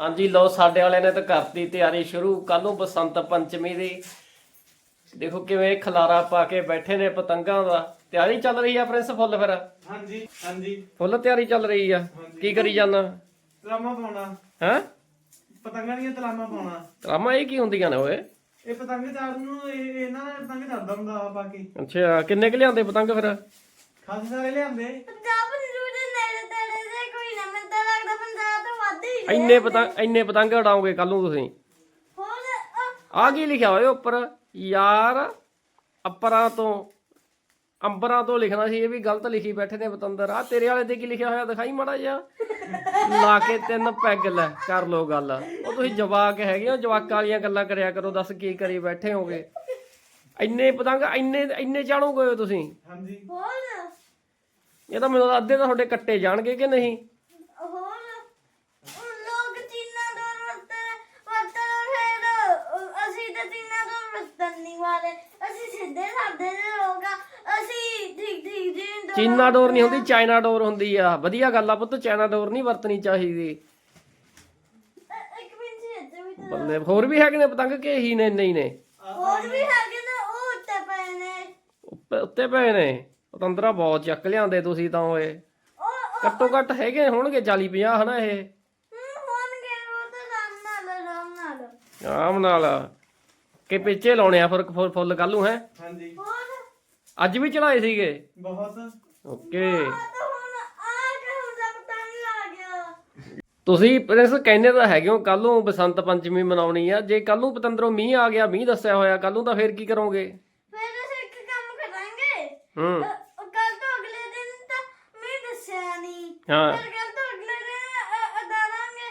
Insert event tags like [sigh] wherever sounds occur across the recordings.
ਹਾਂਜੀ ਲਓ ਸਾਡੇ ਵਾਲਿਆਂ ਨੇ ਤਾਂ ਕਰਤੀ ਤਿਆਰੀ ਸ਼ੁਰੂ। ਕੱਲ ਨੂੰ ਬਸੰਤ ਪੰਚਮੀ ਦੀ। ਦੇਖੋ ਕਿਵੇਂ ਖਲਾਰਾ ਪਾ ਕੇ ਬੈਠੇ ਨੇ ਪਤੰਗਾਂ ਦਾ। ਤਿਆਰੀ ਚੱਲ ਰਹੀ ਆ ਪ੍ਰਿੰਸ ਫੁੱਲ ਫਿਰ? ਹਾਂਜੀ ਹਾਂਜੀ। ਫੁੱਲ ਤਿਆਰੀ ਚੱਲ ਰਹੀ ਆ। ਕੀ ਕਰੀ ਜਾਂਦਾ ਤਲਾਮਾ ਪਾਉਣਾ। ਹੈ? ਪਤੰਗਾਂ ਦੀਆਂ ਤਲਾਮਾ ਪਾਉਣਾ। ਤਲਾਮਾ ਇਹ ਕੀ ਹੁੰਦੀਆਂ ਨੇ ਓਏ? ਇਹ ਪਤੰਗ ਚਾਰ ਨੂੰ ਇਹ ਇਹਨਾਂ ਦਾ ਪਤੰਗ ਚੜਦਾ ਹੁੰਦਾ ਬਾਕੀ ਅੱਛਾ ਕਿੰਨੇ ਕ ਲਿਆਂਦੇ ਪਤੰਗ ਫਿਰ? ਖਾਸੇ ਸਾਰੇ ਲਿਆਂਦੇ। 50 ਇੰਨੇ ਪਤੰਗ ਇੰਨੇ ਪਤੰਗ ਉਡਾਓਗੇ ਕੱਲ ਨੂੰ ਤੁਸੀਂ। ਆ ਕੀ ਲਿਖਿਆ ਹੋਇਆ ਉੱਪਰ? ਯਾਰ ਅਪਰਾਂ ਤੋਂ ਅੰਬਰਾਂ ਤੋਂ ਲਿਖਣਾ ਸੀ ਇਹ ਵੀ ਗਲਤ ਲਿਖੀ ਬੈਠੇ ਨੇ ਪਤੰਦਰ। ਆ ਤੇਰੇ ਵਾਲੇ ਤੇ ਕੀ ਲਿਖਿਆ ਹੋਇਆ? ਦਿਖਾਈ ਮਾੜਾ ਜਿਹਾ। ਲਾ ਕੇ ਤਿੰਨ ਪੈਗ ਲੈ ਕਰ ਲੋ ਗੱਲ। ਉਹ ਤੁਸੀਂ ਜਵਾਕ ਹੈਗੇ ਹੋ ਜਵਾਕਾਂ ਵਾਲੀਆਂ ਗੱਲਾਂ ਕਰਿਆ ਕਰੋ ਦੱਸ ਕੀ ਕਰੀ ਬੈਠੇ ਹੋਗੇ। ਇੰਨੇ ਪਤੰਗ ਇੰਨੇ ਇੰਨੇ ਚਾਣੋਗੇ ਹੋ ਤੁਸੀਂ। ਹਾਂਜੀ। ਇਹ ਤਾਂ ਮੈਨੂੰ ਅੱਧੇ ਤਾਂ ਤੁਹਾਡੇ ਕੱਟੇ ਜਾਣਗੇ ਕਿ ਨਹੀਂ ਹੋਰ ਉਹ ਲੋਕ ਚੀਨਾ ਤੋਂ ਵਰਤਨ ਵਰਤਨ ਫਿਰ ਅਹ, ਅਸੀਂ ਤਾਂ ਚੀਨਾ ਤੋਂ ਵਰਤਨ ਨਹੀਂ ਵਾਲੇ ਅਸੀਂ ਸਿੱਧੇ ਸਾਦੇ ਦੇ ਲੋਕ ਆ ਅਸੀਂ ਠੀਕ ਠੀਕ ਜੀ ਦੋ- ਚੀਨਾ ਡੋਰ ਨਹੀਂ ਹੁੰਦੀ ਚਾਈਨਾ ਡੋਰ ਹੁੰਦੀ ਆ। ਵਧੀਆ ਗੱਲ ਆ ਪੁੱਤ ਚਾਈਨਾ ਡੋਰ ਨਹੀਂ ਵਰਤਣੀ ਚਾਹੀਦੀ। ਅਹ, ਇੱਕ ਮਿੰਟ ਜੀ ਇੱਥੇ ਵੀ ਤਾਂ ਬੱਲੇ ਹੋਰ ਵੀ ਹੈਗੇ ਨੇ ਪਤੰਗ ਕਿ ਹੀ ਨੇ ਨਹੀਂ ਨੇ? ਹੋਰ ਵੀ ਹੈਗੇ ਨਾ ਉਹ ਉੱਤੇ ਪਏ ਨੇ। ਉੱਪਰ ਉੱਤੇ ਪਏ ਨੇ। ਪਤੰਦਰਾ ਬਹੁਤ ਚੱਕ ਲਿਆਂਦੇ ਤੁਸੀਂ ਤਾਂ ਓਏ। ਉਹ ਉਹ- ਘੱਟੋ ਘੱਟ ਹੈਗੇ ਹੋਣਗੇ 40 50 ਹਨਾ ਇਹ? ਹਮ, ਹੋਣਗੇ ਉਹ ਤਾਂ ਆਰਾਮ ਨਾਲ ਆਰਾਮ ਨਾਲ। ਆਰਾਮ ਨਾਲ। ਕਿ ਪਿੱਛੇ ਲਾਉਣੇ ਆ ਫਿਰ ਫੁੱਲ- ਫੁੱਲ ਕੱਲੂ ਹੈ? ਹਾਂਜੀ। ਅੱਜ ਵੀ ਚੜਾਏ ਸੀਗੇ? ਬਹੁਤ। ਓਕੇ। ਆ ਤਾਂ ਹੁਣ ਆ ਕੇ ਹੁੰਦਾ ਪਤਾ ਨਹੀਂ ਆ ਗਿਆ। ਤੁਸੀਂ ਪ੍ਰਿੰਸ ਕਹਿੰਦੇ ਤਾਂ ਹੈਗੇ ਹੋ ਕੱਲ ਨੂੰ ਬਸੰਤ ਪੰਚਮੀ ਮਨਾਉਣੀ ਆ। ਜੇ ਕੱਲ ਨੂੰ ਪਤੰਦਰੋਂ ਮੀਂਹ ਆ ਗਿਆ ਮੀਂਹ ਦੱਸਿਆ ਹੋਇਆ ਕੱਲ ਨੂੰ ਤਾਂ ਫੇਰ ਕੀ ਕਰੋਗੇ? ਫਿਰ ਅਸੀਂ ਇੱਕ ਕੰਮ ਕਰਾਂਗੇ। ਹੂੰ। ਕੱਲ ਤੋਂ ਅਗਲੇ ਦਿਨ ਤਾਂ ਮੈਂ ਦੱਸਿਆ ਨਹੀਂ ਹਾਂ ਫਿਰ ਕੱਲ ਤੋਂ ਅਗਲੇ ਦਿਨ ਅਦਾਰਾਂਗੇ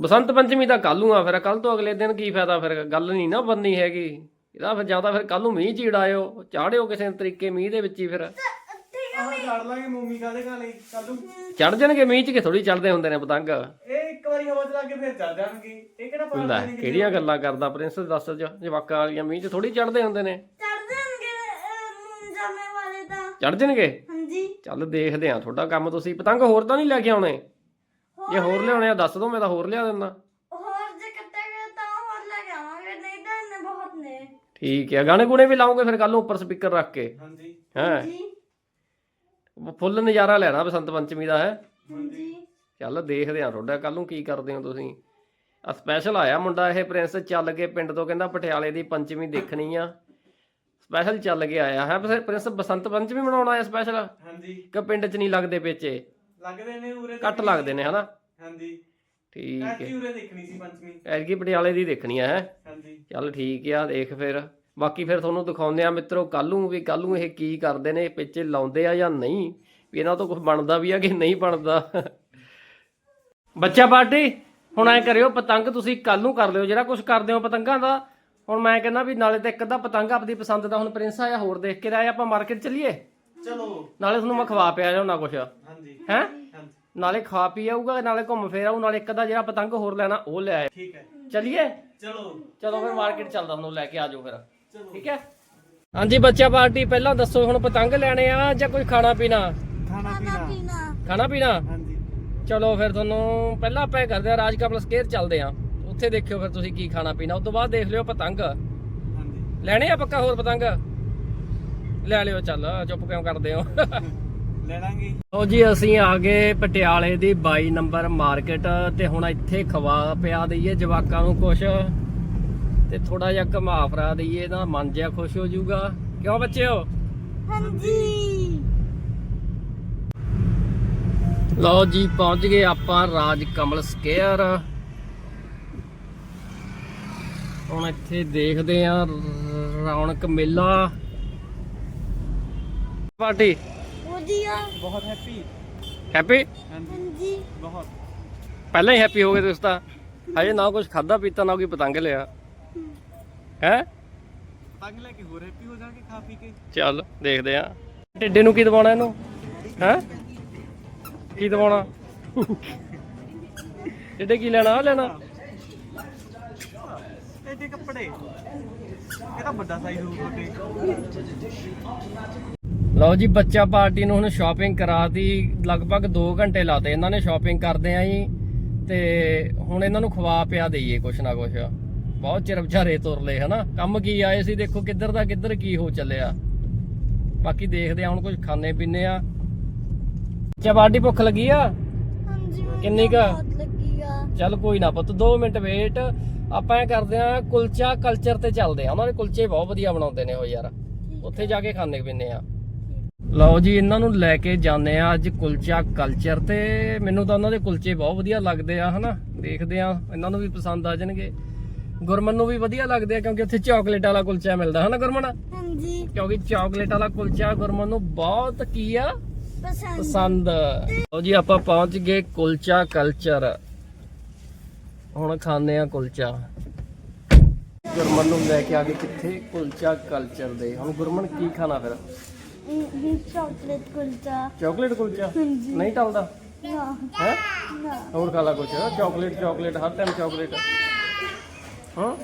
ਬਸੰਤ ਪੰਚਮੀ ਤਾਂ ਕੱਲ ਨੂੰ ਆ ਫਿਰ ਕੱਲ ਤੋਂ ਅਗਲੇ ਦਿਨ ਕੀ ਫਾਇਦਾ ਫਿਰ? ਗੱਲ ਨਹੀਂ ਨਾ ਬੰਨੀ ਹੈਗੀ। ਇਹਦਾ ਫਿਰ ਜਾਂ ਤਾਂ ਫਿਰ ਕੱਲ ਨੂੰ ਮੀਂਹ ਚੀੜਾਇਓ ਚਾੜਿਓ ਕਿਸੇ ਤਰੀਕੇ ਮੀਂਹ ਦੇ ਵਿੱਚ ਹੀ ਫਿਰ। ਆਹ ਚੜ ਲਾਂਗੇ ਮੂਮੀ ਕਾਲੇ ਕਾਲੇ ਕੱਲੂ ਚੜ ਜਾਣਗੇ ਮੀਂਹ ਚ ਕਿ ਥੋੜੀ ਚੜਦੇ ਹੁੰਦੇ ਨੇ ਪਤੰਗ? ਇਹ ਇੱਕ ਵਾਰੀ ਹਵਾ ਚ ਲੱਗ ਕੇ ਫਿਰ ਚੜ ਜਾਣਗੇ। ਇਹ ਕਿਹੜਾ ਪਾਰ ਲੈ ਕਿਹੜੀਆਂ ਗੱਲਾਂ ਕਰਦਾ ਪ੍ਰਿੰਸ? ਦੱਸ ਜ ਜਵਾਕਾਂ ਵਾਲੀਆਂ ਮੀਂਹ ਚ ਥੋੜੀ ਚੜਦੇ ਹੁੰਦੇ ਨੇ। ਚੜ ਦੇਣਗੇ ਜਾਮੇ ਵਾਲੇ ਤਾਂ। ਚੜ ਜਾਣਗੇ? ਹਾਂਜੀ। ਚੱਲ ਦੇਖਦੇ ਆ ਤੁਹਾਡਾ ਕੰਮ ਤੁਸੀਂ ਪਤੰਗ ਹੋਰ ਤਾਂ ਨਹੀਂ ਲੈ ਕੇ ਆਉਣੇ? ਜੇ ਹੋਰ ਲਿਆਉਣੇ ਆ ਦੱਸ ਦੋ ਮੈਂ ਤਾਂ ਹੋਰ ਲਿਆ ਦਿੰਦਾ। ਹੋਰ ਜੇ ਕੱਟੇ ਗਏ ਤਾਂ ਹੋਰ ਲੈ ਕੇ ਆਵਾਂਗੇ ਨਹੀਂ ਤਾਂ ਇੰਨੇ ਬਹੁਤ ਨੇ। ਠੀਕ ਹੈ ਗਾਣੇ ਗੁਣੇ ਵੀ ਲਾਉਂਗੇ ਫਿਰ ਕੱਲ ਨੂੰ ਉੱਪਰ ਸਪੀਕਰ ਰੱਖ ਕੇ। ਹਾਂਜੀ। ਹੈ? ਜੀ ਫੁੱਲ ਨਜ਼ਾਰਾ ਲੈਣਾ ਬਸੰਤ ਪੰਚਮੀ ਦਾ ਹੈ? ਹਾਂਜੀ। ਚੱਲ ਦੇਖਦੇ ਆ ਤੁਹਾਡਾ ਕੱਲ ਨੂੰ ਕੀ ਕਰਦੇ ਹੋ ਤੁਸੀਂ। ਆ ਸਪੈਸ਼ਲ ਆਇਆ ਮੁੰਡਾ ਇਹ ਪ੍ਰਿੰਸ ਚੱਲ ਕੇ ਪਿੰਡ ਤੋਂ ਕਹਿੰਦਾ ਪਟਿਆਲੇ ਦੀ ਪੰਚਮੀ ਦੇਖਣੀ ਆ। ਸਪੈਸ਼ਲ ਚੱਲ ਕੇ ਆਇਆ ਹੈ? ਫਿਰ ਪ੍ਰਿੰਸ ਬਸੰਤ ਪੰਚਮੀ ਮਨਾਉਣਾ ਆਇਆ ਸਪੈਸ਼ਲ ਹਾਂਜੀ। ਕਿ ਪਿੰਡ 'ਚ ਨਹੀਂ ਲੱਗਦੇ ਪੇਚੇ? ਲੱਗਦੇ ਨੇ ਉਰੇ ਘੱਟ ਲੱਗਦੇ ਨੇ ਹਨਾ? ਹਾਂਜੀ। ਠੀਕ ਹੈ। ਐਤਕੀ ਉਰੇ ਦੇਖਣੀ ਸੀ ਪੰਚਮੀ। ਐਤਕੀ ਪਟਿਆਲੇ ਦੀ ਦੇਖਣੀ ਹੈ? ਹਾਂਜੀ। ਚੱਲ ਠੀਕ ਆ ਦੇਖ ਫਿਰ। ਬਾਕੀ ਫਿਰ ਤੁਹਾਨੂੰ ਦਿਖਾਉਂਦੇ ਆ ਮਿੱਤਰੋ ਕੱਲ ਨੂੰ ਵੀ ਕੱਲ ਨੂੰ ਇਹ ਕੀ ਕਰਦੇ ਨੇ ਪਿੱਛੇ ਲਾਉਂਦੇ ਆ ਜਾਂ ਨਹੀਂ ਵੀ ਇਹਨਾਂ ਤੋਂ ਕੁਝ ਬਣਦਾ ਵੀ ਆ ਕਿ ਨਹੀਂ ਬਣਦਾ। ਬੱਚਾ ਪਾਰਟੀ ਹੁਣ ਐ ਕਰਿਓ ਪਤੰਗ ਤੁਸੀਂ ਕੱਲ ਨੂੰ ਕਰ ਲਿਓ ਜਿਹੜਾ ਕੁਝ ਕਰਦੇ ਹੋ ਪਤੰਗਾਂ ਦਾ। ਹੁਣ ਮੈਂ ਕਹਿੰਦਾ ਵੀ ਨਾਲੇ ਤਾਂ ਇੱਕ ਅੱਧਾ ਪਤੰਗ ਆਪਦੀ ਪਸੰਦ ਦਾ ਹੁਣ ਪ੍ਰਿੰਸ ਆਇਆ ਹੋਰ ਦੇਖ ਕੇ ਰਾਏ ਆਪਾਂ ਮਾਰਕੀਟ ਚੱਲੀਏ। ਚਲੋ। ਨਾਲੇ ਤੁਹਾਨੂੰ ਮੈਂ ਖਵਾ ਪਿਆ ਜਾਉਣਾ ਕੁਛ। ਹਾਂਜੀ। ਹੈ? ਹਾਂਜੀ। ਨਾਲੇ ਖਾ ਪੀ ਆਊਗਾ ਨਾਲੇ ਘੁੰਮ ਫੇਰ ਆਊ ਨਾਲੇ ਇੱਕ ਅੱਧਾ ਜਿਹੜਾ ਪਤੰਗ ਹੋਰ ਲੈਣਾ ਉਹ ਲੈ ਆਏ ਠੀਕ ਹੈ। ਚੱਲੀਏ? ਚਲੋ। ਚਲੋ ਫਿਰ ਮਾਰਕੀਟ ਚੱਲਦਾ ਤੁਹਾਨੂੰ ਲੈ ਕੇ ਆ ਜਾਓ ਫਿਰ। ਚਲੋ। ਠੀਕ ਹੈ? ਹਾਂਜੀ ਬੱਚਾ ਪਾਰਟੀ ਪਹਿਲਾਂ ਦੱਸੋ ਹੁਣ ਪਤੰਗ ਲੈਣੇ ਆ ਜਾਂ ਕੋਈ ਖਾਣਾ ਪੀਣਾ? ਖਾਣਾ ਪੀਣਾ। ਖਾਣਾ ਪੀਣਾ। ਹਾਂਜੀ। ਚਲੋ ਫਿਰ ਤੁਹਾਨੂੰ ਪਹਿਲਾਂ ਆਪਾਂ ਇਹ ਕਰਦੇ ਆ ਰਾਜ ਕਪਲ ਸਕੇਅਰ ਚੱਲਦੇ ਆ ਉੱਥੇ ਦੇਖਿਓ ਫਿਰ ਤੁਸੀਂ ਕੀ ਖਾਣਾ ਪੀਣਾ। ਉਸ ਤੋਂ ਬਾਅਦ ਦੇਖ ਲਿਓ ਪਤੰਗ। ਹਾਂਜੀ। ਲੈਣੇ ਆ ਪੱਕਾ ਹੋਰ ਪਤੰਗ? ਲੈ ਲਿਓ ਚੱਲ ਚੁੱਪ ਕਿਉਂ ਕਰਦੇ ਹੋ? [laughs] ਲੈ ਲਾਂਗੇ। ਲਓ ਜੀ ਅਸੀਂ ਆ ਗਏ ਪਟਿਆਲੇ ਦੀ 22 ਨੰਬਰ ਮਾਰਕੀਟ ਤੇ ਹੁਣ ਇੱਥੇ ਖਵਾ ਪਿਆ ਦਈਏ ਜਵਾਕਾਂ ਨੂੰ ਕੁਛ ਤੇ ਥੋੜਾ ਜਿਹਾ ਘੁਮਾ ਫਰਾ ਦਈਏ ਤਾਂ ਮਨ ਜਿਹਾ ਖੁਸ਼ ਹੋ ਜਾਊਗਾ। ਕਿਉਂ ਬੱਚਿਓ? ਹਾਂਜੀ। ਲਓ ਜੀ ਪਹੁੰਚ ਗਏ ਆਪਾਂ ਰਾਜ ਕਮਲ ਸਕੇਅਰ। ਹੁਣ ਇੱਥੇ ਦੇਖਦੇ ਆ ਰੌਣਕ ਮੇਲਾ। ਪਾਰਟੀ? ਵਧੀਆ। ਬਹੁਤ ਹੈਪੀ ਹੈਪੀ ਹਾਂਜੀ। ਬਹੁਤ। ਪਹਿਲਾਂ ਹੀ ਹੈਪੀ ਹੋ ਗਏ ਤੁਸੀਂ ਤਾਂ। ਹਜੇ ਨਾ ਕੁਝ ਖਾਦਾ ਪੀਤਾ ਨਾ ਕੋਈ ਪਤੰਗ ਲਿਆ। ਹੈ? ਪਤੰਗ ਲੈ ਕੇ ਹੋਰ ਹੈਪੀ ਹੋ ਜਾਣਗੇ ਖਾ ਪੀ ਕੇ। ਚੱਲ ਦੇਖਦੇ ਆ ਟਿੱਡੇ ਨੂੰ ਕੀ ਦਵਾਉਣਾ ਇਹਨੂੰ? ਹੈ? ਕੀ ਦਵਾਉਣਾ ਟਿੱਡੇ ਕੀ ਲੈਣਾ ਆ ਲੈਣਾ? ਇਹਦੇ ਕੱਪੜੇ। ਇਹ ਤਾਂ ਵੱਡਾ ਸਾਈਜ਼ ਹੋਊ ਤੁਹਾਡੇ ਲਓ ਜੀ ਬੱਚਾ ਪਾਰਟੀ ਨੂੰ ਹੁਣ ਸ਼ਾਪਿੰਗ ਕਰਾਤੀ ਲਗਭਗ 2 ਘੰਟੇ ਲਾਤੇ ਇਹਨਾਂ ਨੇ ਸ਼ਾਪਿੰਗ ਕਰਦੇ ਆ ਜੀ ਤੇ ਹੁਣ ਇਹਨਾਂ ਨੂੰ ਖਵਾ ਪਿਆ ਦਈਏ ਕੁਛ ਨਾ ਕੁਛ। ਬਹੁਤ ਚਿਰ ਵਿਚਾਰੇ ਤੁਰ ਲਏ ਹਨਾ? ਕੰਮ ਕੀ ਆਏ ਸੀ ਦੇਖੋ ਕਿੱਧਰ ਦਾ ਕਿੱਧਰ ਕੀ ਹੋ ਚੱਲਿਆ। ਬਾਕੀ ਦੇਖਦੇ ਆ ਹੁਣ ਕੁਝ ਖਾਣੇ ਪੀਣੇ ਆ। ਚਬਾਡੀ ਭੁੱਖ ਲੱਗੀ ਆ? ਹਾਂਜੀ ਕਿੰਨੀ ਕੁ? ਚੱਲ ਕੋਈ ਨਾ ਪੁੱਤ 2 ਮਿੰਟ ਵੇਟ। ਆਪਾਂ ਇਹ ਕਰਦੇ ਆ ਕੁਲਚਾ ਕਲਚਰ ਤੇ ਚੱਲਦੇ ਆ ਉਹਨਾਂ ਦੇ ਕੁਲਚੇ ਬਹੁਤ ਵਧੀਆ ਬਣਾਉਂਦੇ ਨੇ ਉਹ ਯਾਰ। ਉੱਥੇ ਜਾ ਕੇ ਖਾਣੇ ਪੀਣੇ ਆ। ਲਓ ਜੀ ਇਹਨਾਂ ਨੂੰ ਲੈ ਕੇ ਜਾਂਦੇ ਆ ਅੱਜ ਕੁਲਚਾ ਕਲਚਰ ਤੇ। ਮੈਨੂੰ ਤਾਂ ਉਹਨਾਂ ਦੇ ਕੁਲਚੇ ਬਹੁਤ ਵਧੀਆ ਲੱਗਦੇ ਆ ਹਨਾ? ਦੇਖਦੇ ਆ ਇਹਨਾਂ ਨੂੰ ਵੀ ਪਸੰਦ ਆ ਜਾਣਗੇ। ਗੁਰਮਨ ਨੂੰ ਵੀ ਵਧੀਆ ਲੱਗਦੇ ਆ ਕਿਉਂਕਿ ਉੱਥੇ ਚਾਕਲੇਟ ਵਾਲਾ ਕੁਲਚਾ ਮਿਲਦਾ ਹਨਾ ਗੁਰਮਨ? ਹਾਂਜੀ। ਕਿਉਂਕਿ ਚਾਕਲੇਟ ਵਾਲਾ ਕੁਲਚਾ ਗੁਰਮਨ ਨੂੰ ਬਹੁਤ ਕੀ ਆ? ਪਸੰਦ। ਲਓ ਜੀ ਆਪਾਂ ਪਹੁੰਚ ਗਏ ਕੁਲਚਾ ਕਲਚਰ ਹੁਣ ਖਾਣੇ ਆ ਕੁਲਚਾ। ਗੁਰਮਨ ਨੂੰ ਲੈ ਕੇ ਆ ਗਏ ਕਿੱਥੇ? ਕੁਲਚਾ ਕਲਚਰ ਦੇ। ਹੁਣ ਗੁਰਮਨ ਕੀ ਖਾਣਾ ਫਿਰ? ਚਾਕਲੇਟ ਕੁਲਚਾ। ਚਾਕਲੇਟ ਕੁਲਚਾ? ਹਾਂਜੀ। ਨਹੀਂ ਟਲਦਾ? ਨਾ। ਹੈ? ਨਾ। ਹੋਰ ਖਾ ਲਾ ਕੁਛ। ਚਾਕਲੇਟ ਚਾਕਲੇਟ ਹਰ ਟਾਈਮ ਚਾਕਲੇਟ ਹਾਂ?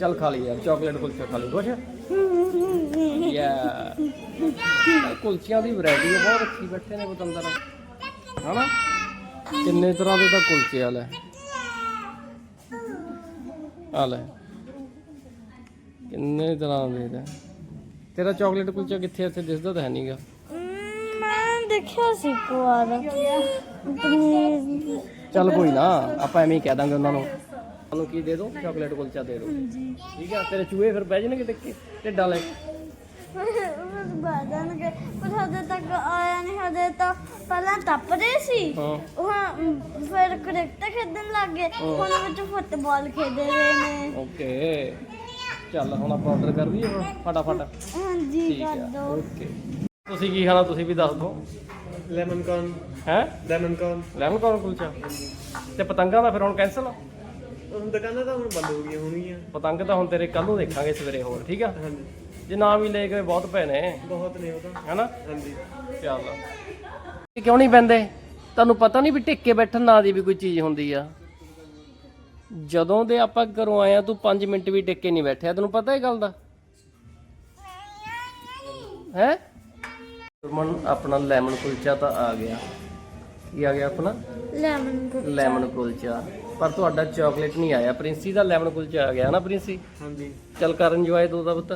ਚੱਲ ਖਾ ਲਈ ਯਾਰ ਚਾਕਲੇਟ ਕੁਲਚਾ ਖਾ ਲਈ। ਕੁਛ ਯਾ। ਕੁਲਚਿਆਂ ਦੀ ਵੈਰਾਈਟੀ ਬਹੁਤ ਅੱਛੀ ਬੈਠੇ ਨੇ ਬਤੰਦਰ ਹਨਾ? ਕਿੰਨੇ ਤਰ੍ਹਾਂ ਦੇ ਤਾਂ ਕੁਲਚੇ ਆ ਲੈ। ਆ ਲੈ। ਕਿੰਨੇ ਤਰ੍ਹਾਂ ਦੇ ਨੇ। ਤੇਰਾ ਚਾਕਲੇਟ ਕੁਲਚਾ ਕਿੱਥੇ? ਇੱਥੇ ਦਿਸਦਾ ਤਾਂ ਹੈ ਨਹੀਂਗਾ ਮੈਂ ਦੇਖਿਆ ਸੀ ਕੁਆਰ ਪਨੀਰ ਚੱਲ ਕੋਈ ਨਾ ਆਪਾਂ ਐਵੇਂ ਹੀ ਕਹਿ ਦਾਂਗੇ ਉਹਨਾਂ ਨੂੰ। ਤੁਹਾਨੂੰ ਕੀ ਦੇ ਦੋ? ਚਾਕਲੇਟ ਕੁਲਚਾ ਦੇ ਦੋ। ਠੀਕ ਆ ਤੇਰੇ ਚੂਹੇ ਫਿਰ ਬਹਿ ਜਾਣਗੇ ਟਿੱਕੇ ਢਿੱਡਾਂ ਲੈ ਬਸ ਬਾਦਨ ਪਰ ਹਜੇ ਤੱਕ ਆਇਆ ਨਹੀਂ ਹਜੇ ਤਾਂ ਪਹਿਲਾਂ ਟੱਪਦੇ ਸੀ। ਹਾਂ। ਉਹ ਫਿਰ ਕ੍ਰਿਕਟ ਖੇਡਣ ਲੱਗ ਗਏ। ਹੁਣ ਵਿੱਚ ਫੁੱਟਬਾਲ ਖੇਡ ਰਹੇ ਨੇ। ਓਕੇ ਚੱਲ ਹੁਣ ਆਪਾਂ ਆਰਡਰ ਕਰ ਦਈਏ ਹੁਣ ਫਟਾਫਟ। ਹਾਂਜੀ ਠੀਕ ਕਰ ਆ ਦੋ ਓਕੇ ਤੁਸੀਂ ਕੀ ਖਾਣਾ ਤੁਸੀਂ ਵੀ ਦੱਸ ਦਿਓ। ਲੈਮਨ ਕੌਰਨ ਹੈ? Lemon corn lemon corn kulcha. ਤੇ ਪਤੰਗਾਂ ਦਾ ਫਿਰ ਹੁਣ ਕੈਨਸਲ ਹੁਣ ਦੁਕਾਨਾਂ ਤਾਂ ਹੁਣ ਬੰਦ ਹੋ ਗਈਆਂ ਹੋਣਗੀਆਂ। ਪਤੰਗ ਤਾਂ ਹੁਣ ਤੇਰੇ ਕੱਲ ਨੂੰ ਦੇਖਾਂਗੇ ਸਵੇਰੇ ਹੋਰ ਠੀਕ ਆ? ਹਾਂਜੀ। ਜੇ ਨਾ ਵੀ ਲੈ ਗਏ ਬਹੁਤ ਨੇ ਬਹੁਤ ਨੇ ਉਹ ਤਾਂ। ਹੈਨਾ? ਹਾਂਜੀ। ਚੱਲ। ਇਹ ਕਿਉਂ ਨਹੀਂ ਪੈਂਦੇ? ਤੁਹਾਨੂੰ ਪਤਾ ਨਹੀਂ ਵੀ ਟਿੱਕੇ ਬੈਠਣ ਨਾਂ ਦੀ ਵੀ ਕੋਈ ਚੀਜ਼ ਹੁੰਦੀ ਆ। ਜਦੋਂ ਦੇ ਆਪਾਂ ਘਰੋਂ ਆਏ ਆ ਤੂੰ 5 ਮਿੰਟ ਵੀ ਟਿੱਕੇ ਨਹੀਂ ਬੈਠਿਆ। ਤੈਨੂੰ ਪਤਾ ਇਹ ਗੱਲ ਦਾ? ਹੈ? ਮਨ ਆਪਣਾ ਲੈਮਨ ਕੁਲਚਾ ਤਾਂ ਆ ਗਿਆ। ਕੀ ਆ ਗਿਆ ਆਪਣਾ? Lemon lemon kulcha. ਪਰ ਤੁਹਾਡਾ ਚਾਕਲੇਟ ਨਹੀਂ ਆਇਆ। ਪ੍ਰਿੰਸੀ ਦਾ ਲੈਮਨ ਕੁਲਚਾ ਆ ਗਿਆ ਨਾ ਪ੍ਰਿੰਸੀ? ਹਾਂਜੀ। ਚੱਲ ਕਰ ਇੰਜੋਏ ਤੂੰ ਦਾ ਪੁੱਤ।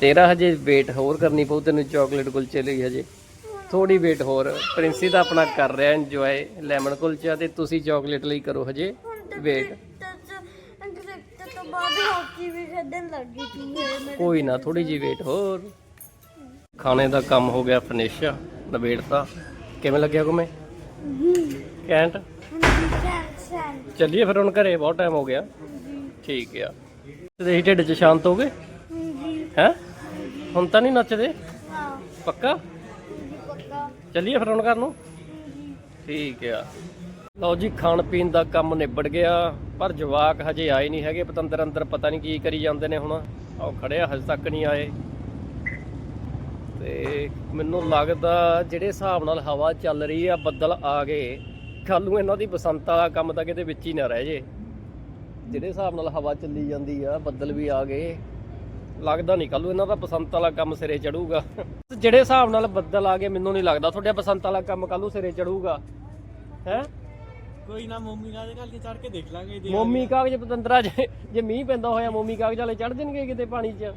ਤੇਰਾ ਹਜੇ ਵੇਟ ਹੋਰ ਕਰਨੀ ਪਊ ਤੈਨੂੰ ਚਾਕਲੇਟ ਕੁਲਚੇ ਲਈ ਹਜੇ। ਥੋੜੀ ਵੇਟ ਹੋਰ। ਪ੍ਰਿੰਸੀ ਤਾਂ ਆਪਣਾ ਕਰ ਰਿਹਾ ਇੰਜੋਏ ਲੈਮਨ ਕੁਲਚਾ ਤੇ ਤੁਸੀਂ ਚਾਕਲੇਟ ਲਈ ਕਰੋ ਹਜੇ ਵੇਟ ਕ੍ਰਿਕਟ ਤੋਂ ਬਾਅਦ ਹਾਕੀ ਵੀ ਖੇਡਣ ਲੱਗ ਗਈ ਸੀ ਮੇਰੇ ਕੋਈ ਨਾ ਥੋੜੀ ਜੀ ਵੇਟ ਹੋਰ। ਖਾਣੇ ਦਾ ਕੰਮ ਹੋ ਗਿਆ ਫਿਨਿਸ਼ ਨਵੇੜਤਾ ਕਿਵੇਂ ਲੱਗਿਆ ਗੁਮੇ ਕੈਂਟ? ਹਾਂਜੀ ਚੱਲੀਏ ਫਿਰ ਹੁਣ ਘਰੇ ਬਹੁਤ ਟਾਈਮ ਹੋ ਗਿਆ। ਠੀਕ ਆ। ਤੇ ਢਿੱਡ 'ਚ ਸ਼ਾਂਤ ਹੋ ਗਏ? ਹੈ? ਹੁਣ ਤਾਂ ਨਹੀਂ ਨੱਚਦੇ? ਪੱਕਾ? ਚੱਲੀਏ ਫਿਰ ਹੁਣ ਘਰ ਨੂੰ? ਠੀਕ ਆ। ਲਓ ਜੀ ਖਾਣ ਪੀਣ ਦਾ ਕੰਮ ਨਿਬੜ ਗਿਆ। ਪਰ ਜਵਾਕ ਹਜੇ ਆਏ ਨਹੀਂ ਹੈਗੇ ਪਤੰਦਰ ਅੰਦਰ ਪਤਾ ਨਹੀਂ ਕੀ ਕਰੀ ਜਾਂਦੇ ਨੇ ਹੁਣ। ਉਹ ਖੜਿਆ ਹਜੇ ਤੱਕ ਨਹੀਂ ਆਏ। ਤੇ ਮੈਨੂੰ ਲੱਗਦਾ ਜਿਹੜੇ ਹਿਸਾਬ ਨਾਲ ਹਵਾ ਚੱਲ ਰਹੀ ਆ ਬੱਦਲ ਆ ਗਏ ਕੱਲ ਨੂੰ ਇਹਨਾਂ ਦੀ ਬਸੰਤ ਵਾਲਾ ਕੰਮ ਤਾਂ ਕਿਤੇ ਵਿੱਚ ਹੀ ਨਾ ਰਹਿ ਜੇ। ਜਿਹੜੇ ਹਿਸਾਬ ਨਾਲ ਹਵਾ ਚੱਲੀ ਜਾਂਦੀ ਆ ਬੱਦਲ ਵੀ ਆ ਗਏ। ਲੱਗਦਾ ਨਹੀਂ ਕੱਲ ਨੂੰ ਇਹਨਾਂ ਦਾ ਬਸੰਤ ਵਾਲਾ ਕੰਮ ਸਿਰੇ ਚੜੂਗਾ। ਜਿਹੜੇ ਹਿਸਾਬ ਨਾਲ ਬੱਦਲ ਆ ਗਏ ਮੈਨੂੰ ਨਹੀਂ ਲੱਗਦਾ। ਤੁਹਾਡੇ ਬਸੰਤ ਵਾਲਾ ਕੰਮ ਕੱਲ ਨੂੰ ਸਿਰੇ ਚੜੂਗਾ। ਹੈ? ਕੋਈ ਨਾ ਮੋਮੀ ਨਾਲ ਦੇ ਘਰ ਕੇ ਚੜ ਕੇ ਦੇਖ ਲਾਂਗੇ ਜੇ ਮੋਮੀ ਕਾਗਜ਼ ਪਤੰਦਰਾ ਜੇ ਜੇ ਮੀਂਹ ਪੈਂਦਾ ਹੋਇਆ ਮੋਮੀ ਕਾਗਜ਼ ਵਾਲੇ ਚੜ ਜਾਣਗੇ ਕਿਤੇ ਪਾਣੀ 'ਚ?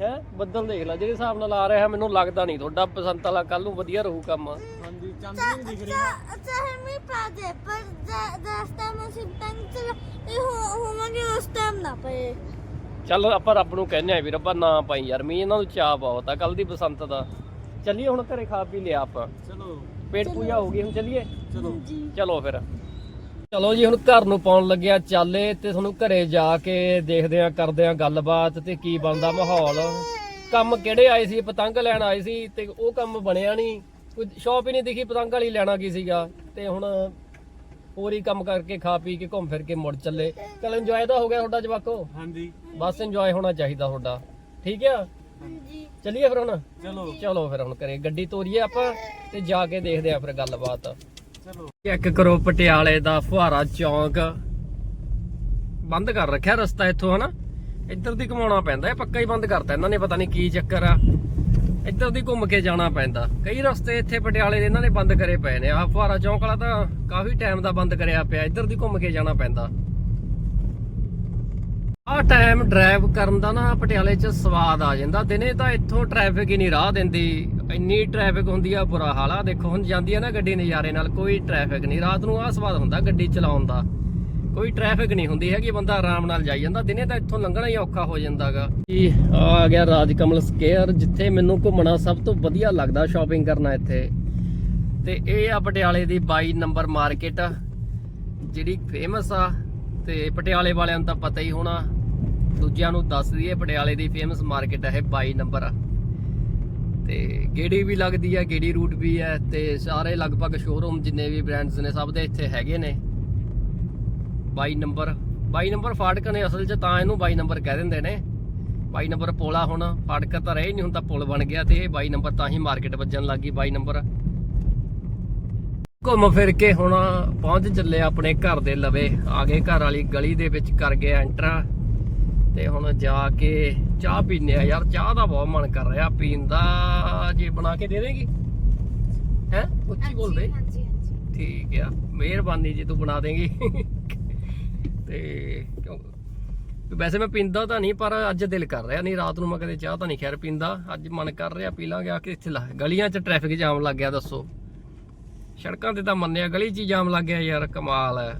ਹੈ? ਬੱਦਲ ਦੇਖ ਲੈ ਜਿਹੜੇ ਹਿਸਾਬ ਨਾਲ ਆ ਰਿਹਾ ਮੈਨੂੰ ਲੱਗਦਾ ਨਹੀਂ। ਤੁਹਾਡਾ ਬਸੰਤ ਵਾਲਾ ਕੱਲ ਨੂੰ ਵਧੀਆ ਰਹੂ ਕੰਮ। ਹਾਂਜੀ ਚੰਦ ਵੀ ਨੀ ਦਿਖ ਰਿਹਾ। ਚਾਹੇ ਮੈਂ ਪਾ ਦੇ ਪਰ ਦਸ ਟਾਈਮ ਅਸੀਂ ਤੰਗ ਚਲਾ ਇਹ ਹੋਵਾਂਗੇ ਉਸ ਟਾਈਮ ਨਾ ਪਏ। ਚੱਲ ਆਪਾਂ ਰੱਬ ਨੂੰ ਕਹਿੰਦੇ ਆ ਵੀ ਰੱਬਾ ਨਾ ਪਾਈ ਯਾਰ ਮੀਂਹ ਇਹਨਾਂ ਨੂੰ ਚਾਹ ਬਹੁਤ ਆ ਕੱਲ ਦੀ ਬਸੰਤ ਦਾ। ਚੱਲੀਏ ਹੁਣ ਘਰੇ ਖਾ ਪੀ ਲਿਆ ਆਪਾਂ। ਚਲੋ। ਪੇਟ ਪੂਜਾ ਹੋ ਗਈ ਹੁਣ ਚੱਲੀਏ? ਚਲੋ। ਚਲੋ ਫਿਰ। ਚਲੋ ਜੀ ਹੁਣ ਘਰ ਨੂੰ ਪਾਉਣ ਲੱਗਿਆ ਚਾਲੇ ਤੇ ਤੁਹਾਨੂੰ ਘਰੇ ਜਾ ਕੇ ਦੇਖਦੇ ਆ ਕਰਦੇ ਆ ਗੱਲਬਾਤ ਤੇ ਕੀ ਬਣਦਾ ਮਾਹੌਲ। ਕੰਮ ਕਿਹੜੇ ਆਏ ਸੀ? ਪਤੰਗ ਲੈਣ ਆਏ ਸੀ ਤੇ ਉਹ ਕੰਮ ਬਣਿਆ ਨਹੀਂ। ਕੋਈ ਸ਼ੌਪ ਹੀ ਨਹੀਂ ਦਿਖੀ ਪਤੰਗ ਵਾਲੀ ਲੈਣਾ ਕੀ ਸੀਗਾ? ਤੇ ਹੁਣ ਹੋਰ ਹੀ ਕੰਮ ਕਰਕੇ ਖਾ ਪੀ ਕੇ ਘੁੰਮ ਫਿਰ ਕੇ ਮੁੜ ਚੱਲੇ। ਚਲ ਇੰਜੋਏ ਤਾਂ ਹੋ ਗਿਆ ਤੁਹਾਡਾ ਜਵਾਕੋ। ਹਾਂਜੀ। ਬਸ ਇੰਜੋਏ ਹੋਣਾ ਚਾਹੀਦਾ ਤੁਹਾਡਾ। ਠੀਕ ਆ? ਜੀ ਚੱਲੀਏ ਫਿਰ ਹੁਣ? ਚਲੋ। ਚਲੋ ਫਿਰ ਹੁਣ ਕਰੇ ਗੱਡੀ ਤੋਰੀਏ ਆਪਾਂ ਤੇ ਜਾ ਕੇ ਦੇਖਦੇ ਆ ਫਿਰ ਗੱਲਬਾਤ। ਚਲੋ। ਚੈੱਕ ਕਰੋ ਪਟਿਆਲੇ ਦਾ ਫੁਹਾਰਾ ਚੌਂਕ। ਬੰਦ ਕਰ ਰੱਖਿਆ ਰਸਤਾ ਇੱਥੋਂ ਹਨਾ? ਇੱਧਰ ਦੀ ਘਮਾਉਣਾ ਪੈਂਦਾ ਇਹ ਪੱਕਾ ਹੀ ਬੰਦ ਕਰਤਾ। ਇਹਨਾਂ ਨੇ ਪਤਾ ਨਹੀਂ ਕੀ ਚੱਕਰ ਆ। ਇੱਧਰ ਦੀ ਘੁੰਮ ਕੇ ਜਾਣਾ ਪੈਂਦਾ। ਕਈ ਰਸਤੇ ਇੱਥੇ ਪਟਿਆਲੇ ਦੇ ਇਹਨਾਂ ਨੇ ਬੰਦ ਕਰੇ ਪਏ ਨੇ। ਆਹ ਫੁਹਾਰਾ ਚੌਂਕ ਵਾਲਾ ਤਾਂ ਕਾਫੀ ਟਾਈਮ ਦਾ ਬੰਦ ਕਰਿਆ ਪਿਆ। ਇੱਧਰ ਦੀ ਘੁੰਮ ਕੇ ਜਾਣਾ ਪੈਂਦਾ। ਆਹ ਟਾਈਮ ਡਰਾਈਵ ਕਰਨ ਦਾ ਨਾ ਪਟਿਆਲੇ 'ਚ ਸਵਾਦ ਆ ਜਾਂਦਾ। ਦਿਨੇ ਤਾਂ ਇੱਥੋਂ ਟ੍ਰੈਫਿਕ ਹੀ ਨਹੀਂ ਰਾਹ ਦਿੰਦੀ। ਇੰਨੀ ਟ੍ਰੈਫਿਕ ਹੁੰਦੀ ਆ, ਬੁਰਾ ਹਾਲ ਆ। ਦੇਖੋ, ਹੁਣ ਜਾਂਦੀ ਆ ਨਾ ਗੱਡੀ ਨਜ਼ਾਰੇ ਨਾਲ, ਕੋਈ ਟ੍ਰੈਫਿਕ ਨਹੀਂ। ਰਾਤ ਨੂੰ ਆਹ ਸਵਾਦ ਹੁੰਦਾ ਗੱਡੀ ਚਲਾਉਣ ਦਾ। ਕੋਈ ਟ੍ਰੈਫਿਕ ਨਹੀਂ ਹੁੰਦੀ ਹੈਗੀ, ਬੰਦਾ ਆਰਾਮ ਨਾਲ ਜਾਈ ਜਾਂਦਾ। ਦਿਨੇ ਤਾਂ ਇੱਥੋਂ ਲੰਘਣਾ ਹੀ ਔਖਾ ਹੋ ਜਾਂਦਾਗਾ। ਜੀ, ਆ ਗਿਆ ਰਾਜਕਮਲ ਸਕੇਅਰ ਜਿੱਥੇ ਮੈਨੂੰ ਘੁੰਮਣਾ ਸਭ ਤੋਂ ਵਧੀਆ ਲੱਗਦਾ ਸ਼ਾਪਿੰਗ ਕਰਨਾ ਇੱਥੇ। ਤੇ ਇਹ ਆ ਪਟਿਆਲੇ ਦੀ 22 ਨੰਬਰ ਮਾਰਕੀਟ ਜਿਹੜੀ ਫੇਮਸ ਆ। ਤੇ ਪਟਿਆਲੇ ਵਾਲਿਆਂ ਨੂੰ ਤਾਂ ਪਤਾ ਹੀ ਹੋਣਾ ਦੂਜਿਆਂ ਨੂੰ ਦੱਸ ਦਈਏ, ਪਟਿਆਲੇ ਦੀ ਫੇਮਸ ਮਾਰਕੀਟ ਹੈ 22 ਨੰਬਰ ਆ। ਤੇ ਗੇੜੀ ਵੀ ਲੱਗਦੀ ਹੈ ਗੇੜੀ ਰੂਟ ਵੀ ਹੈ ਤੇ ਸਾਰੇ ਲਗਭਗ ਸ਼ੋਰੂਮ ਜਿੰਨੇ ਵੀ ਬ੍ਰਾਂਡਸ ਨੇ, ਸਭ ਦੇ ਇੱਥੇ ਹੈਗੇ ਨੇ। 22 ਨੰਬਰ 22 ਨੰਬਰ ਫਾਟਕ ਨੇ ਅਸਲ 'ਚ ਤਾਂ ਇਹਨੂੰ 22 ਨੰਬਰ ਕਹਿ ਦਿੰਦੇ ਨੇ। 22 ਨੰਬਰ ਪੋਲਾ ਹੁਣ, ਫਾਟਕ ਤਾਂ ਰਹੇ ਨਹੀਂ ਹੁਣ ਤਾਂ ਪੁਲ ਬਣ ਗਿਆ ਤੇ ਇਹ 22 ਨੰਬਰ ਤਾਂ ਹੀ ਮਾਰਕੀਟ ਵੱਜਣ ਲੱਗੀ 22 ਨੰਬਰ ਘੁੰਮ ਫਿਰ ਕੇ ਹੁਣ ਪਹੁੰਚ ਚੱਲੇ ਆਪਣੇ ਘਰ ਦੇ ਲਵੇ, ਆ ਗਏ ਘਰ ਵਾਲੀ ਗਲੀ ਦੇ ਵਿੱਚ, ਕਰ ਗਏ ਐਂਟਰ ਤੇ ਹੁਣ ਜਾ ਕੇ ਚਾਹ ਪੀਨੇ ਆ ਯਾਰ ਚਾਹ ਦਾ ਬਹੁਤ ਮਨ ਕਰ ਰਿਹਾ ਪੀਣ ਦਾ ਜੇ ਬਣਾ ਕੇ ਦੇ ਦੇਗੀ? ਹੈ? ਉੱਚੀ ਬੋਲਦੇ? ਠੀਕ ਆ ਮਿਹਰਬਾਨੀ ਜੇ ਤੂੰ ਬਣਾ ਦੇਂਗੀ। ਤੇ ਕਿਉਂ? ਵੈਸੇ ਮੈਂ ਪੀਂਦਾ ਤਾਂ ਨਹੀਂ ਪਰ ਅੱਜ ਦਿਲ ਕਰ ਰਿਹਾ ਨਹੀਂ ਰਾਤ ਨੂੰ ਮੈਂ ਕਦੇ ਚਾਹ ਤਾਂ ਨਹੀਂ ਖੈਰ ਪੀਂਦਾ। ਅੱਜ ਮਨ ਕਰ ਰਿਹਾ ਪੀ ਲਾਂਗੇ ਆ ਕੇ ਇੱਥੇ ਲਾ ਗਲੀਆਂ 'ਚ ਟ੍ਰੈਫਿਕ ਜਾਮ ਲੱਗ ਗਿਆ ਦੱਸੋ। ਸੜਕਾਂ ਤੇ ਤਾਂ ਮੰਨਿਆ ਗਲੀ 'ਚ ਜਾਮ ਲੱਗ ਗਿਆ ਯਾਰ ਕਮਾਲ ਹੈ।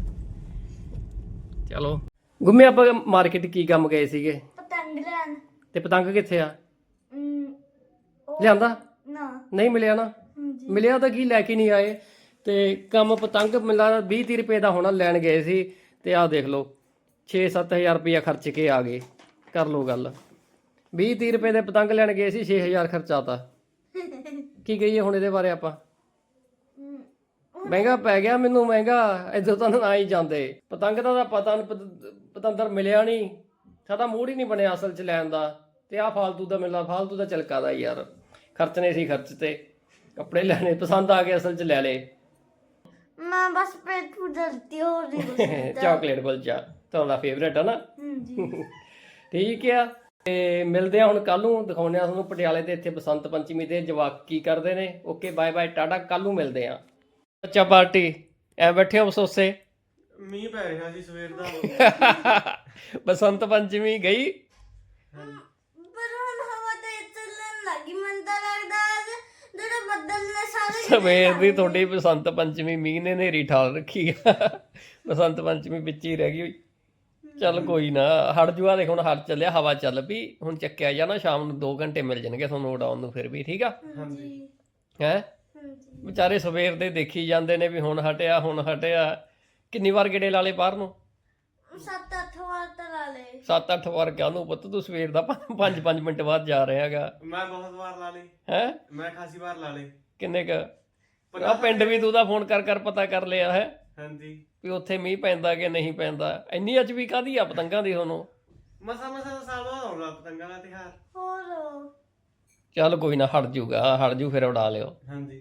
ਚਲੋ। ਗੁੰਮੇ ਆਪਾਂ ਮਾਰਕੀਟ ਕੀ ਕੰਮ ਗਏ ਸੀਗੇ? ਪਤੰਗ ਲੈਣ। ਤੇ ਪਤੰਗ ਕਿੱਥੇ ਆ? ਅਮ, ਉਹ- ਲਿਆਂਦਾ? ਨਾ। ਨਹੀਂ ਮਿਲਿਆ ਨਾ? ਹਾਂਜੀ। ਮਿਲਿਆ ਤਾਂ ਕੀ ਲੈ ਕੇ ਨਹੀਂ ਆਏ? ਤੇ ਕੰਮ ਪਤੰਗ ਮਿਲਾ 20 30 ਰੁਪਏ ਦਾ ਹੋਣਾ ਲੈਣ ਗਏ ਸੀ। ਤੇ ਆਹ ਦੇਖ ਲਓ 6-7000 ਰੁਪਇਆ ਖਰਚ ਕੇ ਆ ਗਏ। ਕਰ ਲਓ ਗੱਲ। 20 30 ਰੁਪਏ ਦੇ ਪਤੰਗ ਲੈਣ ਗਏ ਸੀ 6000 ਖਰਚਾਤਾ ਕੀ ਕਹੀਏ ਹੁਣ ਇਹਦੇ ਬਾਰੇ ਆਪਾਂ? ਅਮ, ਮਹਿੰਗਾ ਪੈ ਗਿਆ ਮੈਨੂੰ ਮਹਿੰਗਾ। ਇਦੋਂ ਤਾਂ ਨਾ ਹੀ ਜਾਂਦੇ। ਪਤੰਗ ਦਾ ਤਾਂ ਪਤਾ ਨੀ, ਪਤ- ਪਤੰਦਰ ਮਿਲਿਆ ਨਹੀਂ। ਸਾਡਾ ਮੂਡ ਹੀ ਨਹੀਂ ਬਣਿਆ ਅਸਲ 'ਚ ਲੈਣ ਦਾ। ਤੇ ਆਹ ਫਾਲਤੂ ਦਾ ਮਿਲਣਾ ਫਾਲਤੂ ਦਾ ਚਲਕਾ ਦਾ ਯਾਰ। ਖਰਚਣੇ ਸੀ ਖਰਚ ਤੇ। ਕੱਪੜੇ ਲੈਣੇ ਪਸੰਦ ਆ ਗਏ ਅਸਲ 'ਚ ਲੈ ਲਏ ਮੈਂ ਬਸ ਪੇਟ ਫੁੱਲਤੀ ਹੋ ਰਹੀ ਚਾਕਲੇਟ ਕੁਲਚਾ ਤੁਹਾਡਾ ਫੇਵਰੇਟ ਹੈ ਨਾ? [laughs] ਠੀਕ ਆ। ਤੇ ਮਿਲਦੇ ਆ ਹੁਣ ਕੱਲ ਨੂੰ। ਦਿਖਾਉਂਦੇ ਆ ਤੁਹਾਨੂੰ ਪਟਿਆਲੇ ਦੇ ਇੱਥੇ ਬਸੰਤ ਪੰਚਮੀ ਦੇ ਜਵਾਕ ਕੀ ਕਰਦੇ ਨੇ। ਓਕੇ ਬਾਏ ਬਾਏ ਟਾਟਾ ਕੱਲ ਨੂੰ ਮਿਲਦੇ ਆ। ਬੱਚਾ ਪਾਰਟੀ ਐ ਬੈਠੇ ਹੋ ਅਫਸੋਸੇ ਮੀਂਹ ਪੈ ਰਿਹਾ ਸੀ ਸਵੇਰ ਦਾ। [laughs] ਬਸੰਤ ਪੰਚਮੀ ਗਈ? ਪਰ ਹੁਣ ਹਵਾ ਤੇ ਚੱਲਣ ਲੱਗੀ ਮੈਨੂੰ ਤਾਂ ਲੱਗਦਾ ਅੱਜ ਜਿਹੜੇ ਬੱਦਲ ਨੇ ਸਾਰੇ ਸਵੇਰ ਦੀ ਤੁਹਾਡੀ ਬਸੰਤ ਪੰਚਮੀ ਮੀਂਹ ਨੇ ਨੇਰੀ ਠਾਲ ਰੱਖੀ ਆ। ਬਸੰਤ ਪੰਚਮੀ ਵਿੱਚ ਹੀ ਰਹਿ ਗਈ ਹੋਈ। ਚੱਲ ਕੋਈ ਨਾ ਹਟ ਜੂਆ ਦੇਖ ਹੁਣ ਹਟ ਚੱਲਿਆ ਹਵਾ ਚੱਲ ਪਈ। ਹੁਣ ਚੱਕਿਆ ਜਾ ਨਾ ਸ਼ਾਮ ਨੂੰ 2 ਘੰਟੇ ਮਿਲ ਜਾਣਗੇ ਤੁਹਾਨੂੰ ਉਡਾਉਣ ਨੂੰ ਫਿਰ ਵੀ ਠੀਕ ਆ? ਹਾਂਜੀ। ਹੈ? ਹਾਂਜੀ। ਵਿਚਾਰੇ ਸਵੇਰ ਦੇ ਦੇਖੀ ਜਾਂਦੇ ਨੇ ਵੀ ਹੁਣ ਹਟਿਆ ਹੁਣ ਹਟਿਆ। ਕਿੰਨੀ ਵਾਰ ਗੇੜੇ ਲਾਲੇ ਬਾਹਰ ਨੂੰ? ਸੱਤ ਅੱਠ ਵਾਰ ਤਾਂ ਲਾ ਲਏ। 7-8 ਵਾਰ ਕਿਹਾ ਨੂੰ ਪੁੱਤ ਤੂੰ ਸਵੇਰ ਦਾ 5-5 ਮਿੰਟ ਬਾਅਦ ਜਾ ਰਿਹਾ ਹੈਗਾ। ਮੈਂ ਬਹੁਤ ਵਾਰ ਲਾ ਲਈ ਹੈ? ਮੈਂ ਖਾਸੀ ਵਾਰ ਲਾ ਲਈ ਕਿੰਨੇ ਕ? ਆ ਪਿੰਡ ਵੀ ਤੂੰ ਦਾ ਫੋਨ ਕਰ ਕਰ ਪਤਾ ਕਰ ਲਿਆ ਹੈ। ਹਾਂਜੀ। ਵੀ ਉੱਥੇ ਮੀਂਹ ਪੈਂਦਾ ਕਿ ਨਹੀਂ ਪੈਂਦਾ? ਇੰਨੀ ਅੱਜ ਵੀ ਕਾਦੀ ਆ ਪਤੰਗਾਂ ਦੀ ਤੁਹਾਨੂੰ? ਮਸਾ ਮਸਾ ਦਾ ਸਾਲ ਬਾਅਦ ਆਉਂਦਾ ਪਤੰਗਾਂ ਦਾ ਤਿਹਾਰ ਹੋਰ। ਚੱਲ ਕੋਈ ਨਾ ਹਟ ਜੂਗਾ ਹਟ ਜੂ ਫਿਰ ਉਡਾ ਲਿਓ। ਹਾਂਜੀ।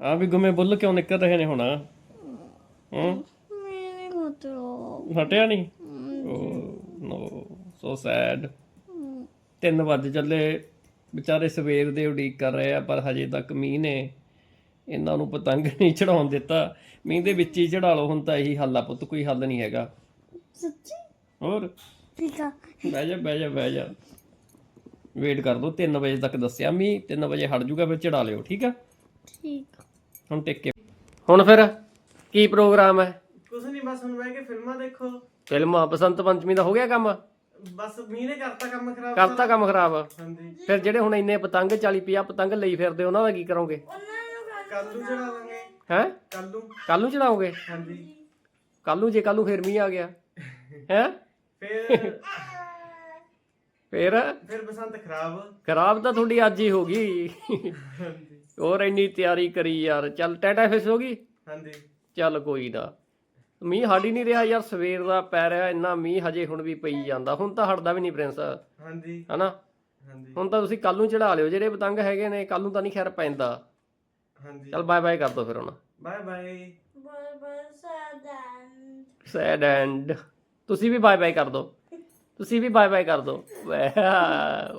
ਆ ਵੀ ਗੁੰਮੇ ਬੁੱਲ ਕਿਉਂ ਨਿਕਲ ਰਹੇ ਨੇ ਹੁਣ? ਹੂੰ ਮੇਰੇ ਮਤਲਬ ਹਟਿਆ ਨਹੀਂ ਨੋ ਸੋ ਸੈਡ 3 ਵਜੇ ਚੱਲੇ ਵਿਚਾਰੇ ਸਵੇਰ ਦੇ ਉਡੀਕ ਕਰ ਰਹੇ ਆ ਪਰ ਹਜੇ ਤੱਕ ਮੀਂਹ ਨੇ ਇਹਨਾਂ ਨੂੰ ਪਤੰਗ ਨਹੀਂ ਚੜਾਉਣ ਦਿੱਤਾ ਮੀਂਹ ਦੇ ਵਿੱਚ ਹੀ ਚੜਾ ਲਓ ਹੁਣ ਤਾਂ ਇਹੀ ਹੱਲ ਆ ਪੁੱਤ ਕੋਈ ਹੱਲ ਨਹੀਂ ਹੈਗਾ ਸੱਚੀ ਹੋਰ ਠੀਕ ਆ ਬਹਿ ਜਾ ਬਹਿ ਜਾ ਬਹਿ ਜਾ ਵੇਟ ਕਰ ਦੋ 3 ਵਜੇ ਤੱਕ ਦੱਸਿਆ ਮੀਂਹ 3 ਵਜੇ ਹਟ ਜੂਗਾ ਫਿਰ ਚੜਾ ਲਿਓ ਠੀਕ ਆ ਠੀਕ ਹੁਣ ਟਿਕ ਹੁਣ ਫਿਰ ਕੀ ਪ੍ਰੋਗਰਾਮ ਹੈ? ਕੁਛ ਨਹੀਂ ਬਸ ਹੁਣ ਬਹਿ ਕੇ ਫਿਲਮਾਂ ਦੇਖੋ। ਫਿਲਮ ਬਸੰਤ ਪੰਚਮੀ ਦਾ ਹੋ ਗਿਆ ਕੰਮ? ਬਸ ਮੀਂਹ ਨੇ ਕਰਤਾ ਕੰਮ ਖਰਾਬ ਕਰਤਾ ਕੰਮ ਖਰਾਬ। ਹਾਂਜੀ। ਫਿਰ ਜਿਹੜੇ ਹੁਣ ਇੰਨੇ ਪਤੰਗ 40 50 ਪਤੰਗ ਲਈ ਫਿਰਦੇ ਉਹਨਾਂ ਦਾ ਕੀ ਕਰੋਗੇ? ਉਹਨਾਂ ਨੂੰ ਕੱਲ ਨੂੰ ਚੜਾ ਲਾਂਗੇ। ਹੈ? ਕੱਲ ਨੂੰ। ਕੱਲ ਨੂੰ ਚੜਾਓਗੇ ਹਾਂਜੀ। ਕੱਲ ਨੂੰ ਜੇ ਕੱਲ ਨੂੰ ਫਿਰ ਮੀਂਹ ਆ ਗਿਆ। ਹੈ? ਫਿਰ ਫਿਰ? ਫਿਰ ਬਸੰਤ ਖਰਾਬ। ਖਰਾਬ ਤਾਂ ਤੁਹਾਡੀ ਅੱਜ ਹੀ ਹੋ ਗਈ। ਹਾਂਜੀ। ਹੋਰ ਇੰਨੀ ਤਿਆਰੀ ਕਰੀ ਯਾਰ। ਚੱਲ ਟੈਟਾ ਫਿਸ ਹੋ ਗਈ? ਹਾਂਜੀ। ਚੱਲ ਕੋਈ ਨਾ। ਮੀਂਹ ਹਟ ਹੀ ਨਹੀਂ ਰਿਹਾ ਯਾਰ ਸਵੇਰ ਦਾ ਪੈ ਰਿਹਾ ਇੰਨਾ ਮੀਂਹ ਹਜੇ ਹੁਣ ਵੀ ਪਈ ਜਾਂਦਾ। ਹੁਣ ਤਾਂ ਹਟਦਾ ਵੀ ਨਹੀਂ ਪ੍ਰਿੰਸ। ਹਾਂਜੀ। ਹਨਾ? ਹਾਂਜੀ। ਹੁਣ ਤਾਂ ਤੁਸੀਂ ਕੱਲ ਨੂੰ ਚੜਾ ਲਿਓ ਜਿਹੜੇ ਪਤੰਗ ਹੈਗੇ ਨੇ ਕੱਲ ਨੂੰ ਤਾਂ ਨਹੀਂ ਖੈਰ ਪੈਂਦਾ। ਹਾਂਜੀ। ਚੱਲ ਬਾਏ ਬਾਏ ਕਰ ਦੋ ਫਿਰ ਹੁਣ। Bye bye. ਬਰ ਬਰ ਸਾਦਨ ਸੈਡ ਐਂਡ ਤੁਸੀਂ ਵੀ ਬਾਏ ਬਾਏ ਕਰ ਦਿਓ ਤੁਸੀਂ ਵੀ ਬਾਏ ਬਾਏ ਕਰ ਵਾਹ